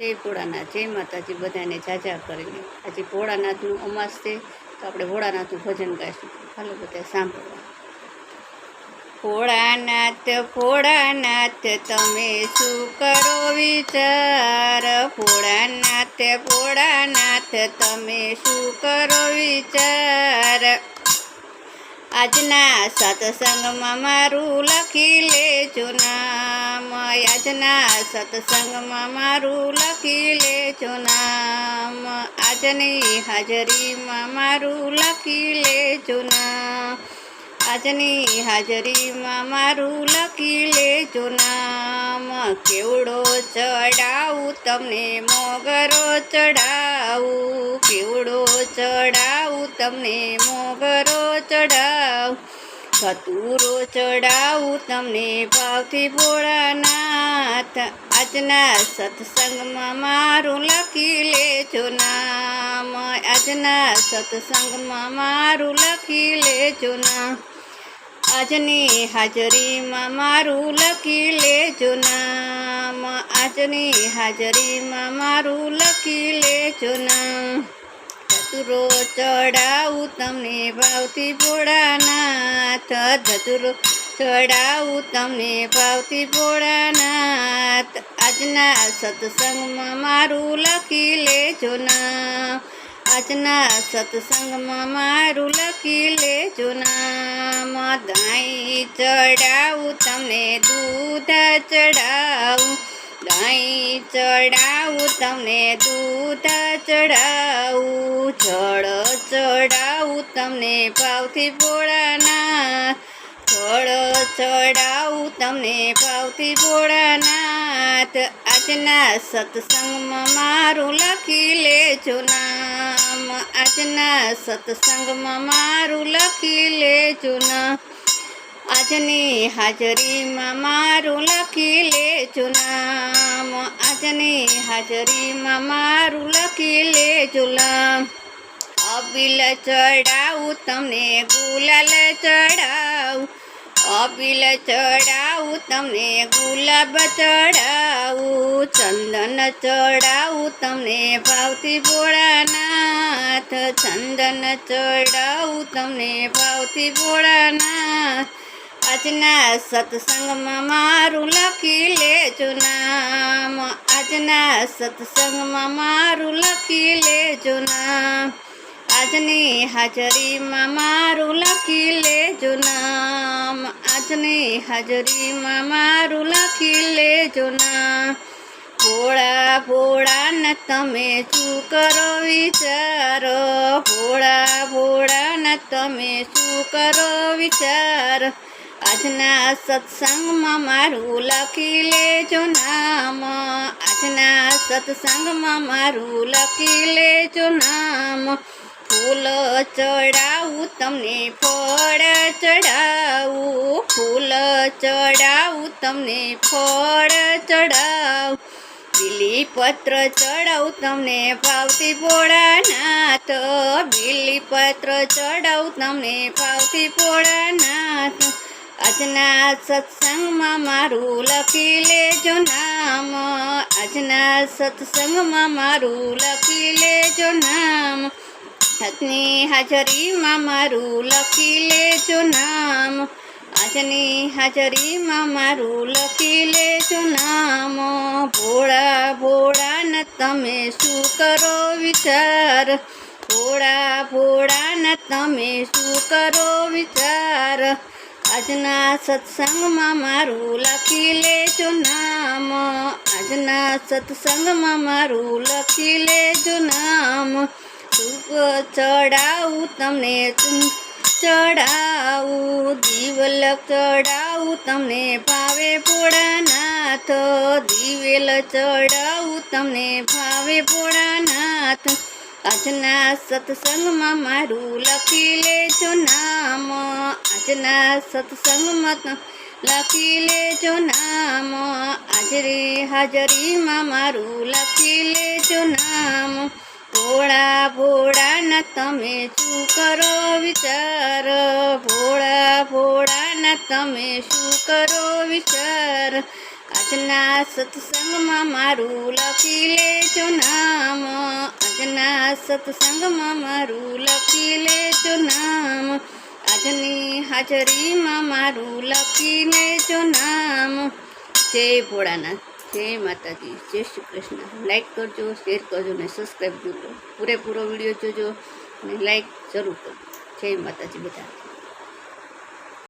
જય ભોળાનાથ, જય માતાજી, બધાને જાજા કરીને. આજે ભોળાનાથનું અમાસ છે, તો આપણે ભોળાનાથનું ભજન ગાઈશું. હાલો બધા સાંભળવા ભોળાનાથ ભોળાનાથ, તમે શું કરો વિચાર? ભોળાનાથ ભોળાનાથ, તમે શું કરો વિચાર? આજના સત્સંગમાં મારું લખી લેજો નામ. આજના સત્સંગમાં મારું લખી લેજો નામ. આજની હાજરીમાં મારું લખી લેજો નામ. આજની હાજરીમાં મારું લખી લેજો નામ, કેવડો ચડાવું, તમને મોગરો ચડાવું. કેવડો ચડાવું, તમને મોગરો ચડાવું. કતુરો ચડાવું, તમને ભાવથી ભોળાનાથ. આજના સત્સંગમાં મારું લખી લેજો નામ. આજના સત્સંગમાં મારું લખી લેજો નામ. આજની હાજરીમાં મારું લખી લેજો નામ. આજની હાજરીમાં મારું લખી લેજો નામ. ધતુરો ચડાવું તમને ભાવથી ભોળાનાથ. ધતુરો ચડાવું તમને ભાવથી ભોળાનાથ. આજના સત્સંગમાં મારું લખી લેજો નામ. આજના સત્સંગમાં મારું લખી લેજો નામ. દાઈ ચડાવું, તમને દૂધ ચડાવું. દાઈ ચડાવું, તમને દૂધ ચડાવું. જળ ચડાવું, તમને ભાવથી ભોળાના જળ ચડાવું, તમને ભાવથી ભોળાનાથ. આજના સત્સંગમાં મારું લખી લેજો નામ. આજના સત્સંગમાં મારું લખી લેજો નામ. આજની હાજરીમાં મારું લખી લેજો નામ. આજની હાજરીમાં મારું લખી લેજો નામ. અબીલ ચડાવું, તમને ગુલાલ ચડાવું. અબીલ ચડાવું તમને ગુલાબ ચડાવું, ચંદન ચડાવું તમને ભાવથી ભોળાનાથ, ચંદન ચડાવું તમને ભાવથી ભોળાનાથ. આજના સત્સંગમાં મારું લખી લેજો નામ. આજના સત્સંગમાં મારું લખી લેજો નામ. આજની હાજરીમાં મારું લખી આજની હાજરીમાં મારું લખી લેજો ના. ભોળા ભોળા ન તમે શું કરો વિચારો? ભોળા ભોળા ન તમે શું કરો વિચાર? આજના સત્સંગમાં મારું લખી લેજો નામ. આજના સત્સંગમાં મારું લખી લેજો નામ. ફૂલ ચડાવું તમને ફળ ફૂલ ચડાવું, તમને ફળ ચડાવું. બીલીપત્ર ચડાવું, તમને ભાવથી ભોળાનાથ. બીલીપત્ર ચડાવું, તમને ભાવથી ભોળાનાથ. આજના સત્સંગમાં મારું લખી લેજો નામ. આજના સત્સંગમાં મારું લખી લેજો નામ. આજની હાજરીમાં મારું લખી લેજો નામ. આજની હાજરીમાં મારું લખી લેજો નામ. ભોળા ભોળા ન તમે શું કરો વિચાર? ભોળા ભોળા ન તમે શું કરો વિચાર? આજના સત્સંગમાં મારું લખી લેજો નામ. આજના સત્સંગમાં મારું લખી લેજો નામ. ચડાવું, તમને ચડાવું. ચડાવું તમને ભાવે ભોળાનાથ. દિવેલ ચડાવું તમને ભાવે ભોળાનાથ. આજના સત્સંગમાં મારું લખી લેજો નામ. આજના સત્સંગમાં લખી લેજો નામ. હાજરી હાજરીમાં મારું લખી લેજો નામ. ભોળા ભોળાના તમે શું કરો વિચાર? ભોળા ભોળા ના તમે શું કરો વિચાર? આજના સત્સંગમાં મારું લખી લેજો નામ. આજના સત્સંગમાં મારું લખી લેજો નામ. આજની હાજરીમાં મારું લખી લેજો નામ. જય ભોળાનાથ, જય માતાજી, જય શ્રી કૃષ્ણ. લાઈક કરજો શેર કરજો ને સબસ્ક્રાઈબ કરજો. પૂરેપૂરો વીડિયો જોજો અને લાઈક જરૂર કરજો. જય માતાજી બધા